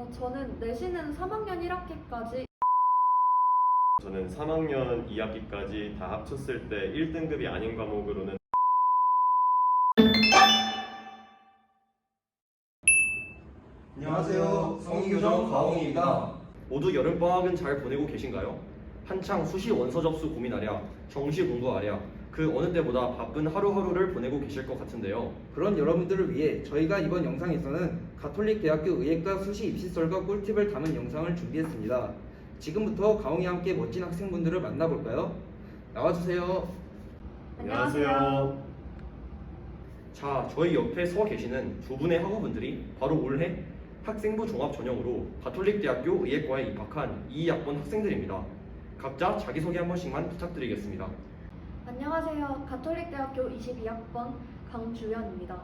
어, 저는 내신은 3학년 1학기까지 저는 3학년 2학기까지 다 합쳤을 때 1등급이 아닌 과목으로는 안녕하세요. 성의교정 가홍입니다. 모두 여름방학은 잘 보내고 계신가요? 한창 수시 원서 접수 고민하랴, 정시 공부하랴, 그 어느 때보다 바쁜 하루하루를 보내고 계실 것 같은데요. 그런 여러분들을 위해 저희가 이번 영상에서는 가톨릭 대학교 의예과 수시 입시설과 꿀팁을 담은 영상을 준비했습니다. 지금부터 가홍이와 함께 멋진 학생분들을 만나볼까요? 나와주세요. 안녕하세요. 자, 저희 옆에 서 계시는 두 분의 학우분들이 바로 올해 학생부 종합 전형으로 가톨릭 대학교 의예과에 입학한 2학번 학생들입니다. 각자 자기소개 한 번씩만 부탁드리겠습니다. 안녕하세요. 가톨릭대학교 22학번 강주연입니다.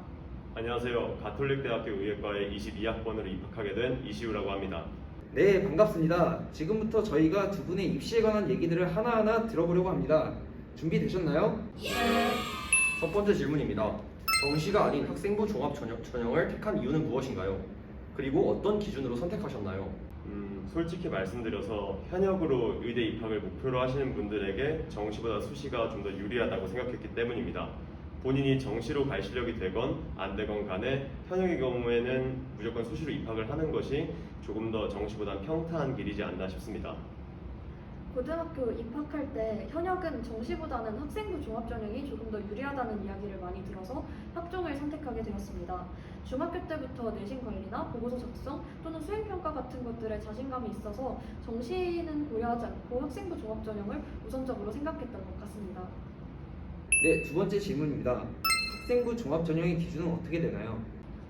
안녕하세요. 가톨릭대학교 의예과에 22학번으로 입학하게 된 이시우라고 합니다. 네, 반갑습니다. 지금부터 저희가 두 분의 입시에 관한 얘기들을 하나하나 들어보려고 합니다. 준비되셨나요? 첫 번째 질문입니다. 정시가 아닌 학생부 종합 전형, 전형을 택한 이유는 무엇인가요? 그리고 어떤 기준으로 선택하셨나요? 음, 솔직히 말씀드려서 현역으로 의대 입학을 목표로 하시는 분들에게 정시보다 수시가 좀 더 유리하다고 생각했기 때문입니다. 본인이 정시로 갈 실력이 되건 안 되건 간에 현역의 경우에는 무조건 수시로 입학을 하는 것이 조금 더 정시보다 평탄한 길이지 않나 싶습니다. 고등학교 입학할 때 현역은 정시보다는 학생부 종합전형이 조금 더 유리하다는 이야기를 많이 들어서 학종을 선택하게 되었습니다. 중학교 때부터 내신 관리나 보고서 작성 또는 수행평가 같은 것들에 자신감이 있어서 정시는 고려하지 않고 학생부 종합전형을 우선적으로 생각했던 것 같습니다. 네, 두 번째 질문입니다. 학생부 종합 전형의 기준은 어떻게 되나요?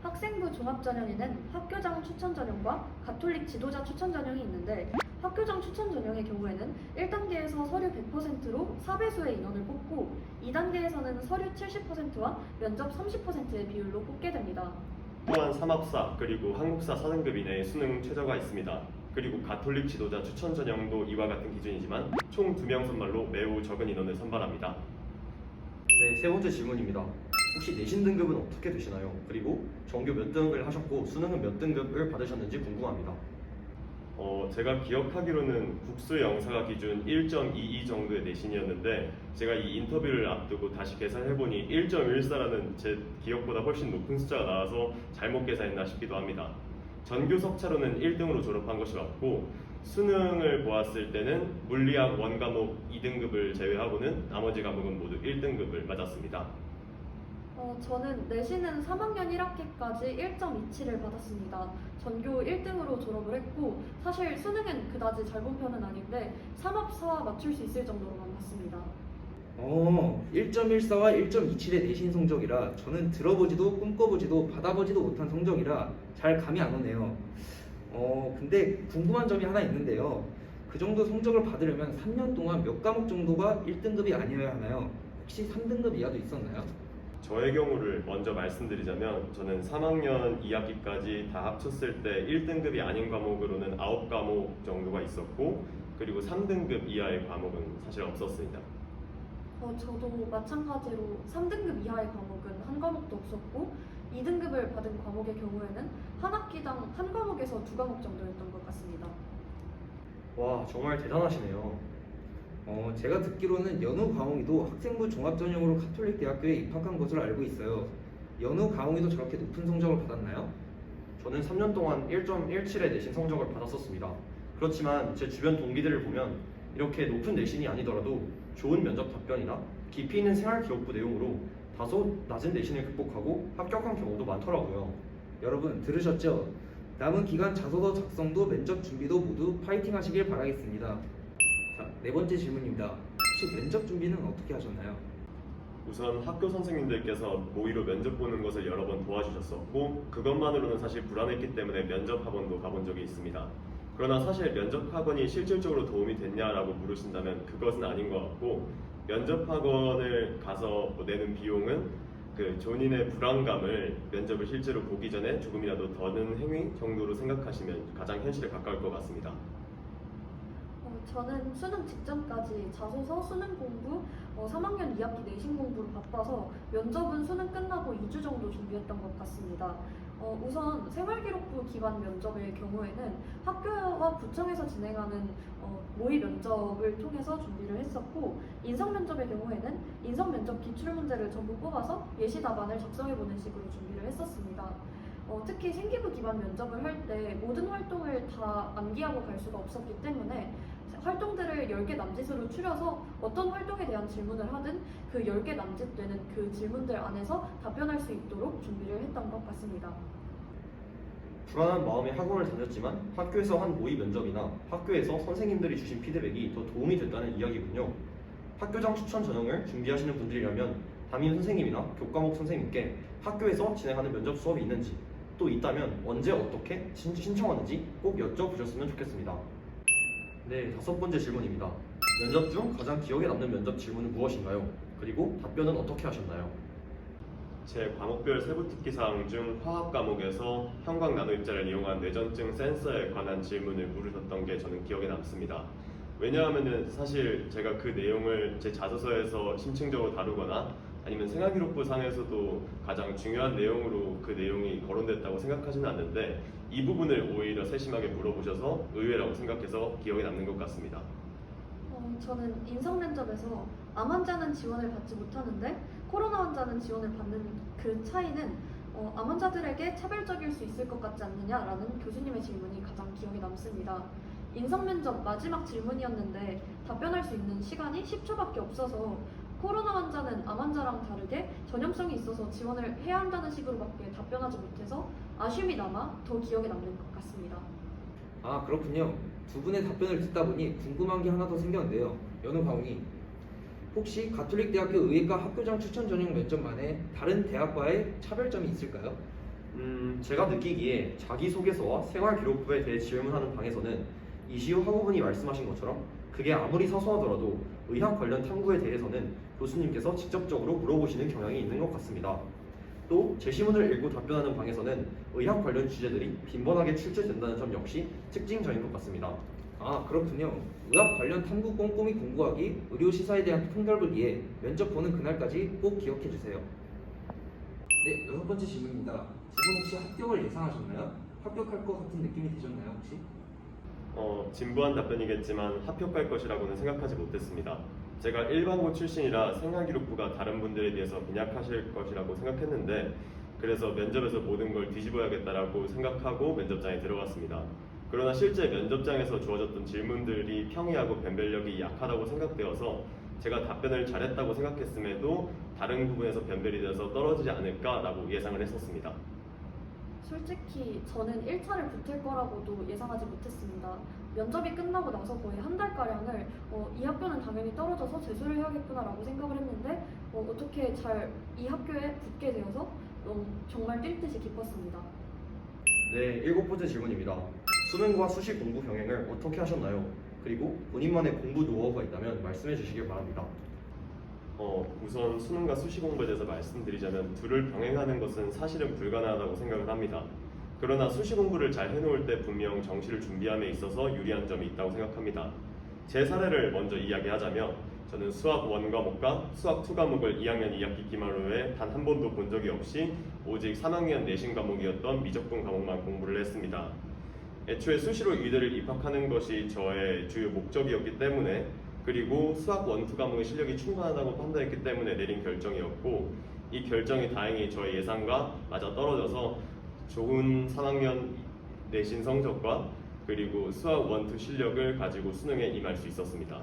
학생부 종합전형에는 학교장 추천전형과 가톨릭 지도자 추천전형이 있는데 학교장 추천 전형의 경우에는 1단계에서 서류 100%로 4배수의 인원을 뽑고 2단계에서는 서류 70%와 면접 30%의 비율로 뽑게 됩니다. 또한 삼합사 그리고 한국사 4등급 이내에 수능 최저가 있습니다. 그리고 가톨릭 지도자 추천 전형도 이와 같은 기준이지만 총 2명 선발로 매우 적은 인원을 선발합니다. 네, 세 번째 질문입니다. 혹시 내신 등급은 어떻게 되시나요? 그리고 전교 몇 등을 하셨고 수능은 몇 등급을 받으셨는지 궁금합니다. 어, 제가 기억하기로는 국수 영사가 기준 1.22 정도의 내신이었는데 제가 이 인터뷰를 앞두고 다시 계산해보니 1.14라는 제 기억보다 훨씬 높은 숫자가 나와서 잘못 계산했나 싶기도 합니다. 전교 석차로는 1등으로 졸업한 것이 맞고 수능을 보았을 때는 물리학 원과목 2등급을 제외하고는 나머지 과목은 모두 1등급을 맞았습니다. 어, 저는 내신은 3학년 1학기까지 1.27을 받았습니다. 전교 1등으로 졸업을 했고 사실 수능은 그다지 잘 본 편은 아닌데 삼합사 맞출 수 있을 정도로만 봤습니다. 어, 1.14와 1.27의 내신 성적이라 저는 들어보지도 꿈꿔보지도 받아보지도 못한 성적이라 잘 감이 안 오네요. 어, 근데 궁금한 점이 하나 있는데요. 그 정도 성적을 받으려면 3년 동안 몇 과목 정도가 1등급이 아니어야 하나요? 혹시 3등급 이하도 있었나요? 저의 경우를 먼저 말씀드리자면 저는 3학년 2학기까지 다 합쳤을 때 1등급이 아닌 과목으로는 9과목 정도가 있었고 그리고 3등급 이하의 과목은 사실 없었습니다. 어, 저도 마찬가지로 3등급 이하의 과목은 한 과목도 없었고 2등급을 받은 과목의 경우에는 한 학기당 한 과목에서 두 과목 정도였던 것 같습니다. 와, 정말 대단하시네요. 어, 제가 듣기로는 연우 가홍이도 학생부 종합전형으로 가톨릭 대학교에 입학한 것으로 알고 있어요. 연우 가홍이도 저렇게 높은 성적을 받았나요? 저는 3년 동안 1.17의 내신 성적을 받았었습니다. 그렇지만 제 주변 동기들을 보면 이렇게 높은 내신이 아니더라도 좋은 면접 답변이나 깊이 있는 생활 기록부 내용으로 다소 낮은 내신을 극복하고 합격한 경우도 많더라고요. 여러분 들으셨죠? 남은 기간 자소서 작성도 면접 준비도 모두 파이팅 하시길 바라겠습니다. 자, 네 번째 질문입니다. 혹시 면접 준비는 어떻게 하셨나요? 우선 학교 선생님들께서 모의로 면접 보는 것을 여러 번 도와주셨었고 그것만으로는 사실 불안했기 때문에 면접 학원도 가본 적이 있습니다. 그러나 사실 면접 학원이 실질적으로 도움이 됐냐라고 물으신다면 그것은 아닌 것 같고 면접 학원을 가서 뭐 내는 비용은 그 본인의 불안감을 면접을 실제로 보기 전에 조금이라도 더는 행위 정도로 생각하시면 가장 현실에 가까울 것 같습니다. 어, 저는 수능 직전까지 자소서, 수능 공부, 어, 3학년 2학기 내신 공부로 바빠서 면접은 수능 끝나고 2주 정도 준비했던 것 같습니다. 어, 우선 생활기록부 기반 면접의 경우에는 학교와 구청에서 진행하는 어, 모의 면접을 통해서 준비를 했었고 인성 면접의 경우에는 인성 면접 기출 문제를 전부 뽑아서 예시 답안을 작성해보는 식으로 준비를 했었습니다. 어, 특히 생기부 기반 면접을 할 때 모든 활동을 다 암기하고 갈 수가 없었기 때문에 활동들을 10개 남짓으로 추려서 어떤 활동에 대한 질문을 하든 그 10개 남짓 되는 그 질문들 안에서 답변할 수 있도록 준비를 했던 것 같습니다. 불안한 마음에 학원을 다녔지만 학교에서 한 모의 면접이나 학교에서 선생님들이 주신 피드백이 더 도움이 됐다는 이야기군요. 학교장 추천 전형을 준비하시는 분들이라면 담임 선생님이나 교과목 선생님께 학교에서 진행하는 면접 수업이 있는지 또 있다면 언제 어떻게 신- 신청하는지 꼭 여쭤보셨으면 좋겠습니다. 네, 다섯 번째 질문입니다. 면접 중 가장 기억에 남는 면접 질문은 무엇인가요? 그리고 답변은 어떻게 하셨나요? 제 과목별 세부 특기 사항 중 화학 과목에서 형광 나노 입자를 이용한 뇌전증 센서에 관한 질문을 물으셨던 게 저는 기억에 남습니다. 왜냐하면은 사실 제가 그 내용을 제 자소서에서 심층적으로 다루거나 아니면 생활기록부 상에서도 가장 중요한 내용으로 그 내용이 거론됐다고 생각하지는 않는데 이 부분을 오히려 세심하게 물어보셔서 의외라고 생각해서 기억에 남는 것 같습니다. 어, 저는 인성 면접에서 암 환자는 지원을 받지 못하는데 코로나 환자는 지원을 받는 그 차이는 어, 암 환자들에게 차별적일 수 있을 것 같지 않느냐라는 교수님의 질문이 가장 기억에 남습니다. 인성 면접 마지막 질문이었는데 답변할 수 있는 시간이 10초밖에 없어서 코로나 환자는 암 환자랑 다르게 전염성이 있어서 지원을 해야 한다는 식으로밖에 답변하지 못해서 아쉬움이 남아 더 기억에 남는 것 같습니다. 아 그렇군요. 두 분의 답변을 듣다 보니 궁금한 게 하나 더 생겼는데요. 연우 강웅이 혹시 가톨릭 대학교 의예과 학교장 추천 전형 면접만에 다른 대학과의 차별점이 있을까요? 음, 제가 느끼기에 자기소개서와 생활기록부에 대해 질문하는 방에서는 이시우 학우분이 말씀하신 것처럼 그게 아무리 사소하더라도 의학 관련 탐구에 대해서는 교수님께서 직접적으로 물어보시는 경향이 있는 것 같습니다. 또 제시문을 읽고 답변하는 방에서는 의학 관련 주제들이 빈번하게 출제된다는 점 역시 특징적인 것 같습니다. 아 그렇군요. 의학 관련 탐구 꼼꼼히 공부하기, 의료 시사에 대한 통달을 위해 면접 보는 그날까지 꼭 기억해 주세요. 네 여섯 번째 질문입니다. 두분 혹시 합격을 예상하셨나요? 합격할 것 같은 느낌이 드셨나요 혹시? 어, 진부한 답변이겠지만 합격할 것이라고는 생각하지 못했습니다. 제가 일반고 출신이라 생활기록부가 다른 분들에 비해서 빈약하실 것이라고 생각했는데 그래서 면접에서 모든 걸 뒤집어야겠다라고 생각하고 면접장에 들어갔습니다. 그러나 실제 면접장에서 주어졌던 질문들이 평이하고 변별력이 약하다고 생각되어서 제가 답변을 잘했다고 생각했음에도 다른 부분에서 변별이 돼서 떨어지지 않을까라고 예상을 했었습니다. 솔직히 저는 1차를 붙을 거라고도 예상하지 못했습니다. 면접이 끝나고 나서 거의 한 달가량을 어, 이 학교는 당연히 떨어져서 재수를 해야겠구나라고 생각을 했는데 어, 어떻게 잘 이 학교에 붙게 되어서 너무 정말 뛸 듯이 기뻤습니다. 네, 일곱 번째 질문입니다. 수능과 수시 공부 병행을 어떻게 하셨나요? 그리고 본인만의 공부 노하우가 있다면 말씀해 주시길 바랍니다. 어, 우선 수능과 수시 공부에 대해서 말씀드리자면 둘을 병행하는 것은 사실은 불가능하다고 생각을 합니다. 그러나 수시 공부를 잘 해놓을 때 분명 정시를 준비함에 있어서 유리한 점이 있다고 생각합니다. 제 사례를 먼저 이야기하자면 저는 수학 원 과목과 수학 투 과목을 2학년 2학기 기말 후에 단 한 번도 본 적이 없이 오직 3학년 내신 과목이었던 미적분 과목만 공부를 했습니다. 애초에 수시로 의대를 입학하는 것이 저의 주요 목적이었기 때문에 그리고 수학 원투 과목의 실력이 충분하다고 판단했기 때문에 내린 결정이었고 이 결정이 다행히 저의 예상과 맞아 떨어져서 좋은 3학년 내신 성적과 그리고 수학 원투 실력을 가지고 수능에 임할 수 있었습니다.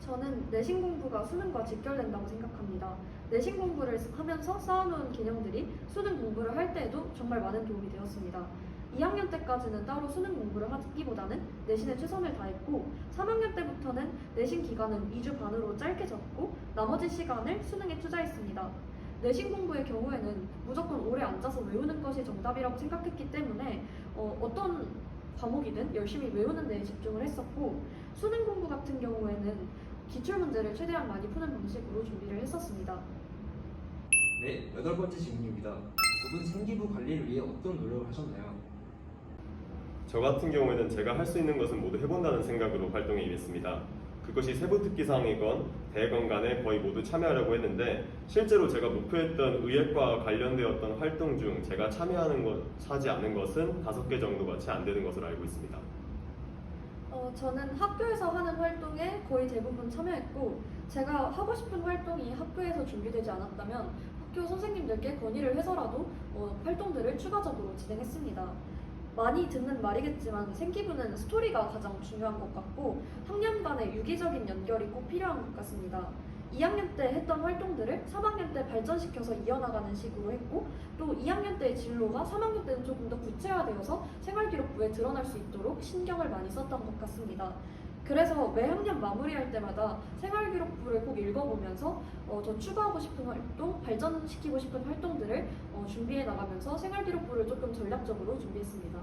저는 내신 공부가 수능과 직결된다고 생각합니다. 내신 공부를 하면서 쌓아놓은 개념들이 수능 공부를 할 때에도 정말 많은 도움이 되었습니다. 2학년 때까지는 따로 수능 공부를 하기보다는 내신에 최선을 다했고 3학년 때부터는 내신 기간은 2주 반으로 짧게 잡고 나머지 시간을 수능에 투자했습니다. 내신 공부의 경우에는 무조건 오래 앉아서 외우는 것이 정답이라고 생각했기 때문에 어, 어떤 과목이든 열심히 외우는 데에 집중을 했었고 수능 공부 같은 경우에는 기출 문제를 최대한 많이 푸는 방식으로 준비를 했었습니다. 네 여덟 번째 질문입니다. 두 분 생기부 관리를 위해 어떤 노력을 하셨나요? 저 같은 경우에는 제가 할 수 있는 것은 모두 해본다는 생각으로 활동에 임했습니다. 그것이 세부 특기 사항이건 대건 간에 거의 모두 참여하려고 했는데 실제로 제가 목표했던 의예과 관련되었던 활동 중 제가 참여하는 것 하지 않은 것은 다섯 개 정도가 채 안 되는 것으로 알고 있습니다. 어, 저는 학교에서 하는 활동에 거의 대부분 참여했고 제가 하고 싶은 활동이 학교에서 준비되지 않았다면 학교 선생님들께 건의를 해서라도 어, 활동들을 추가적으로 진행했습니다. 많이 듣는 말이겠지만 생기부는 스토리가 가장 중요한 것 같고 학년 간의 유기적인 연결이 꼭 필요한 것 같습니다. 2학년 때 했던 활동들을 3학년 때 발전시켜서 이어나가는 식으로 했고 또 2학년 때의 진로가 3학년 때는 조금 더 구체화되어서 생활기록부에 드러날 수 있도록 신경을 많이 썼던 것 같습니다. 그래서 매 학년 마무리할 때마다 생활기록부를 꼭 읽어보면서 어, 더 추가하고 싶은 활동, 발전시키고 싶은 활동들을 어, 준비해 나가면서 생활기록부를 조금 전략적으로 준비했습니다.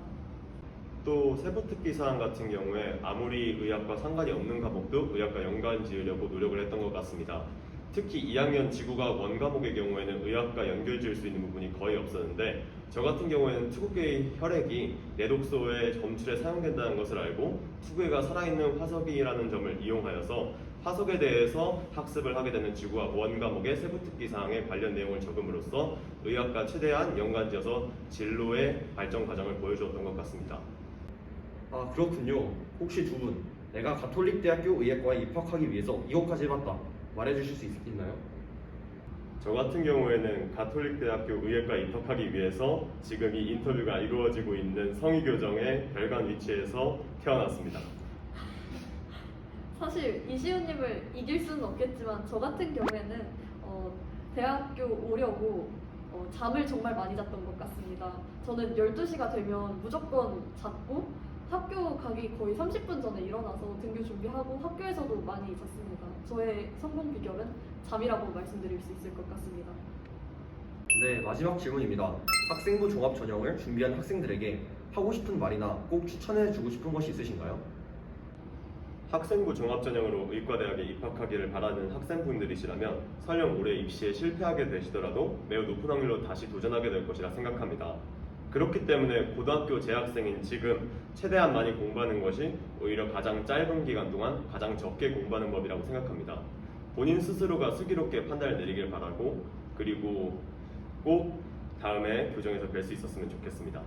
또 세부 특기 사항 같은 경우에 아무리 의학과 상관이 없는 과목도 의학과 연관 지으려고 노력을 했던 것 같습니다. 특히 2학년 지구과학 원 과목의 경우에는 의학과 연결 지을 수 있는 부분이 거의 없었는데 저 같은 경우에는 투구계의 혈액이 내독소의 검출에 사용된다는 것을 알고 투구계가 살아있는 화석이라는 점을 이용하여서 화석에 대해서 학습을 하게 되는 지구과학 원 과목의 세부 특기 사항에 관련 내용을 적음으로써 의학과 최대한 연관지어서 진로의 발전 과정을 보여주었던 것 같습니다. 아 그렇군요. 혹시 두 분 내가 가톨릭 대학교 의예과에 입학하기 위해서 이것까지 해봤다 말해주실 수 있, 있나요? 저 같은 경우에는 가톨릭 대학교 의예과 입학하기 위해서 지금 이 인터뷰가 이루어지고 있는 성의교정의 별관 위치에서 태어났습니다. 사실 이시우님을 이길 수는 없겠지만 저 같은 경우에는 어, 대학교 오려고 어, 잠을 정말 많이 잤던 것 같습니다. 저는 12시가 되면 무조건 잤고 학교 가기 거의 30분 전에 일어나서 등교 준비하고 학교에서도 많이 잤습니다. 저의 성공 비결은 잠이라고 말씀드릴 수 있을 것 같습니다. 네 마지막 질문입니다. 학생부 종합 전형을 준비한 학생들에게 하고 싶은 말이나 꼭 추천해 주고 싶은 것이 있으신가요? 학생부 종합전형으로 의과대학에 입학하기를 바라는 학생분들이시라면 설령 올해 입시에 실패하게 되시더라도 매우 높은 확률로 다시 도전하게 될 것이라 생각합니다. 그렇기 때문에 고등학교 재학생인 지금 최대한 많이 공부하는 것이 오히려 가장 짧은 기간 동안 가장 적게 공부하는 법이라고 생각합니다. 본인 스스로가 슬기롭게 판단을 내리길 바라고 그리고 꼭 다음에 교정에서 뵐 수 있었으면 좋겠습니다.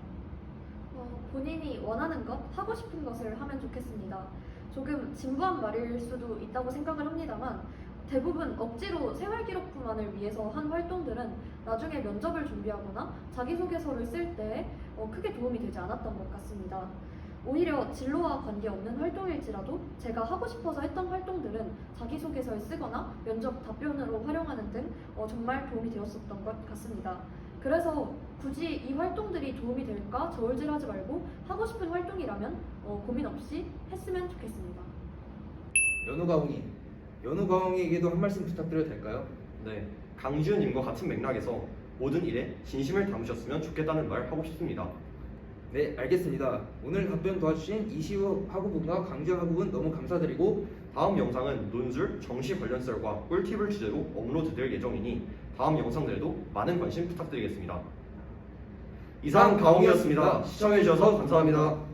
어, 본인이 원하는 것, 하고 싶은 것을 하면 좋겠습니다. 조금 진부한 말일 수도 있다고 생각을 합니다만 대부분 억지로 생활 기록부만을 위해서 한 활동들은 나중에 면접을 준비하거나 자기소개서를 쓸때 어, 크게 도움이 되지 않았던 것 같습니다. 오히려 진로와 관계없는 활동일지라도 제가 하고 싶어서 했던 활동들은 자기소개서에 쓰거나 면접 답변으로 활용하는 등 어, 정말 도움이 되었었던 것 같습니다. 그래서 굳이 이 활동들이 도움이 될까 저울질하지 말고 하고 싶은 활동이라면 어, 고민 없이 했으면 좋겠습니다. 연우가홍이 연우가홍이에게도 한 말씀 부탁드려도 될까요? 네 강지훈님과 같은 맥락에서 모든 일에 진심을 담으셨으면 좋겠다는 말 하고 싶습니다. 네, 알겠습니다. 오늘 답변 도와주신 이시우 학우분과 강지현 학우분 너무 감사드리고 다음 영상은 논술, 정시 관련 썰과 꿀팁을 주제로 업로드 될 예정이니 다음 영상들에도 많은 관심 부탁드리겠습니다. 이상 가홍이었습니다. 시청해주셔서 감사합니다.